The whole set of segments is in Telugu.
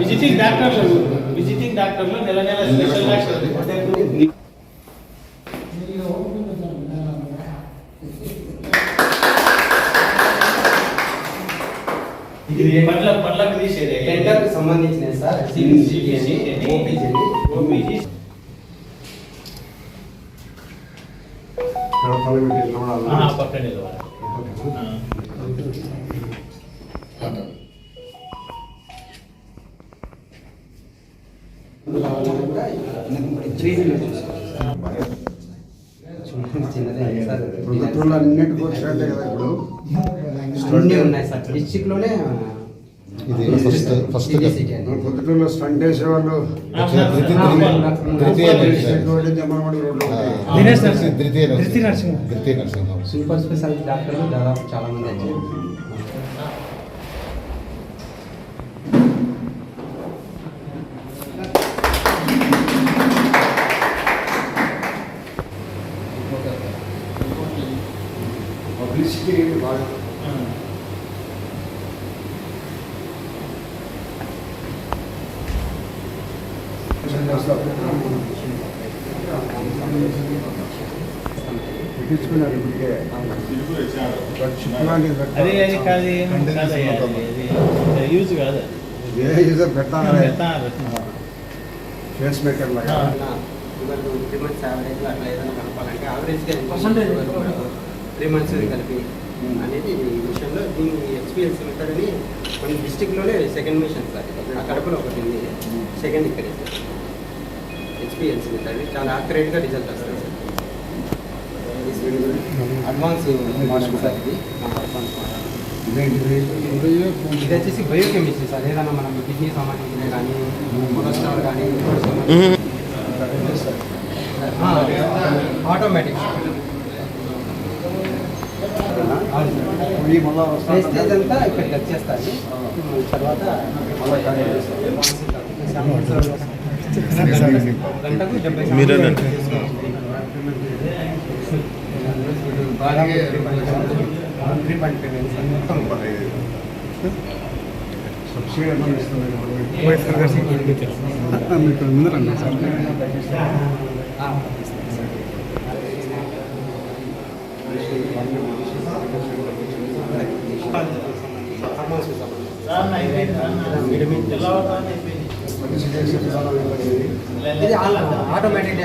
విజిటింగ్ డాక్టర్లు విజిటింగ్ డాక్టర్లు నెల నెల స్పెషల్ డాక్టర్ ఇది పండ్ల పండ్లకు తీసేది. టెండర్కి సంబంధించిన సార్. ఓపీజీ ఓపీజీ సార్ ఇప్పుడు వచ్చినట్టే కదా ఇప్పుడు. ఉన్నాయి సార్. డిస్ట్రిక్ట్లోనే ఇది ఫస్ట్ ఫస్ట్ CBCT అని. పొద్దుటూరులో స్టంట్ వేసేవాళ్ళు ఆ, సార్, ద్వితీయ ఆ, ద్వితీయ డిస్ట్రిక్ట్ రోడ్డు జమ్మలమడి రోడ్లో ఉంటాయి Dinesh nursing Dwitiya nursing Dwitiya nursing home super speciality డాక్టర్లు దాదాపు చాలా మంది వచ్చారు పబ్లిసిటీ బాగా అది అది యూజ్ కాదు. ఏ యూజర్ పెట్టాలి. ఫేస్ మేకర్ లాగా. త్రీ మంత్స్ యావరేజ్ అట్లా ఏదైనా కలపాలంటే యావరేజ్గా త్రీ మంత్స్ కలిపి అనేది ఈ విషయంలో దీని ఎక్స్పీరియన్స్ అని మన డిస్టిక్లోనే సెకండ్ మిషన్ సార్ ఆ కడపలో ఒకటి ఉంది సెకండ్ ఇక్కడే ఎక్స్పీరియన్స్ మెథడ్ చాలా యాక్యురేట్గా రిజల్ట్ వస్తుంది సార్. అడ్వాన్స్ సార్ ఇది. ఇది వచ్చేసి బయోకెమిస్ట్రీ సార్. ఏదైనా మనం కిడ్నీ సంబంధించిన కానీ కొలెస్ట్రాల్ కానీ ఆటోమేటిక్ వస్తా అంతా ఇక్కడికి వచ్చేస్తాయి తర్వాత మీరేనండి. సబ్సిడీ మీకు సార్ ఇది ఆటోమేటిక్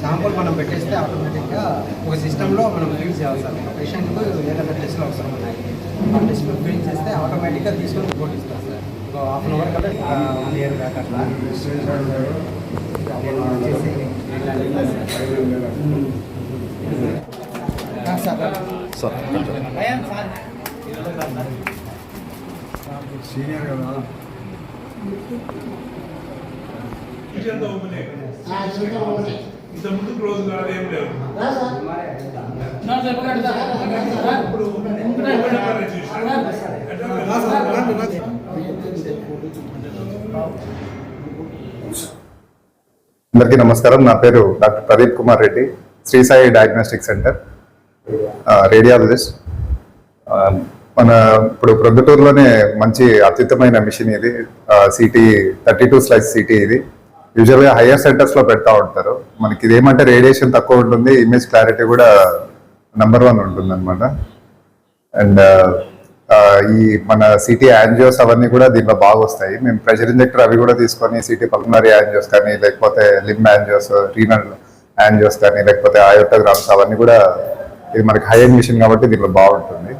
శాంపుల్ మనం పెట్టేస్తే ఆటోమేటిక్గా ఒక సిస్టంలో మనం ఫీల్ చేయాలి సార్. పేషెంట్కు ఏదైనా టెస్ట్లు అవసరం ఉన్నాయి. ఆ టెస్ట్లు ఫీల్ చేస్తే ఆటోమేటిక్గా తీసుకొని రిపోర్ట్ ఇస్తారు సార్. ఒక హాఫ్ అన్ అవర్ కదా వన్ ఇయర్ బ్యాక్ అట్లా. సార్. భయం సార్. సీనియర్ కదా ఇంత ముందు క్లోజ్ కాదు ఏం లేవు. ఇప్పుడు ఇప్పుడు చూసాను అందరికీ నమస్కారం. నా పేరు doctor Pradeep Kumar Reddy Shri Sai diagnostic centre radiologist మన ఇప్పుడు ప్రొద్దుటూరులోనే మంచి అత్యుత్తమైన మిషన్ ఇది CT thirty two slice CT ఇది. యూజువల్గా హయ్యర్ సెంటర్స్లో పెడతా ఉంటారు. మనకి ఇది ఏమంటే రేడియేషన్ తక్కువ ఉంటుంది ఇమేజ్ క్లారిటీ కూడా నెంబర్ వన్ ఉంటుంది అనమాట అండ్ ఈ మన సిటీ యాంజియోస్ అవన్నీ కూడా దీంట్లో బాగా వస్తాయి. మేము ప్రెషర్ ఇంజెక్టర్ అవి కూడా తీసుకొని సిటీ పల్మనరీ యాంజియోస్ కానీ లేకపోతే లిమ్ యాంజియోస్ రీనల్ యాంజియోస్ కానీ లేకపోతే ఆయోటోగ్రామ్స్ అవన్నీ కూడా ఇది మనకి హై ఎండ్ మిషన్ కాబట్టి దీంట్లో బాగుంటుంది.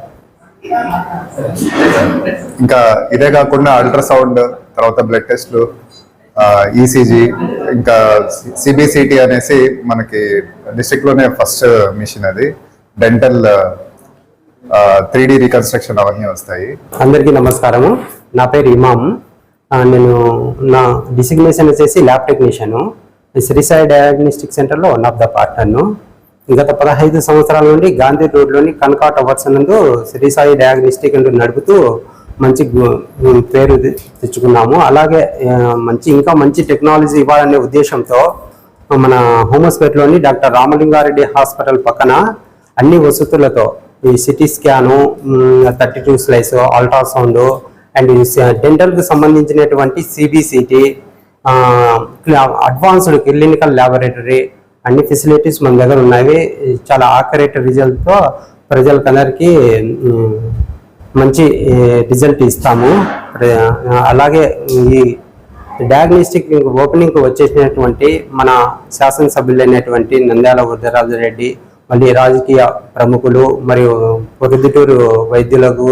ఇంకా ఇదే కాకుండా అల్ట్రాసౌండ్ తర్వాత బ్లడ్ టెస్ట్లు ఈసీజీ ఇంకా సిబిసిటీ అనేసి మనకి డిస్టిక్లోనే ఫస్ట్ మిషన్ అది. డెంటల్ త్రీ డి రీకన్స్ట్రక్షన్ అవన్నీ వస్తాయి. అందరికీ నమస్కారము. నా పేరు ఇమామ్. నేను నా డిసిగ్నేషన్ వచ్చేసి ల్యాబ్ టెక్నీషియను. శ్రీసాయి డయాగ్నోస్టిక్ సెంటర్లో వన్ ఆఫ్ ద పార్ట్నర్ను గత పదహైదు సంవత్సరాల నుండి గాంధీ రోడ్లోని కనకా టవర్స్ నందు శ్రీసాయి డయాగ్నోస్టిక్ అంటూ నడుపుతూ మంచి పేరు తెచ్చుకున్నాము. అలాగే మంచి ఇంకా మంచి టెక్నాలజీ ఇవ్వాలనే ఉద్దేశంతో మన హోమస్పేటలోని డాక్టర్ రామలింగారెడ్డి హాస్పిటల్ పక్కన అన్ని వసతులతో ఈ CT scan thirty two slice ultrasound and డెంటల్కి సంబంధించినటువంటి సిబిసిటీ అడ్వాన్స్డ్ క్లినికల్ ల్యాబొరేటరీ అన్ని ఫెసిలిటీస్ మన దగ్గర ఉన్నాయి. చాలా ఆకరేట్ రిజల్ట్తో ప్రజలకందరికీ ఉమ్, మంచి రిజల్ట్ ఇస్తాము. అలాగే ఈ డయాగ్నోస్టిక్ ఓపెనింగ్ వచ్చేసినటువంటి మన శాసనసభ్యులైనటువంటి నంద్యాల వృద్ధరాజు రెడ్డి మళ్ళీ రాజకీయ ప్రముఖులు మరియు పొరుదుటూరు వైద్యులకు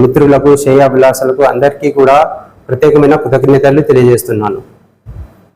మిత్రులకు శ్రేయాభిలాషులకు అందరికీ కూడా ప్రత్యేకమైన కృతజ్ఞతలు తెలియజేస్తున్నాను.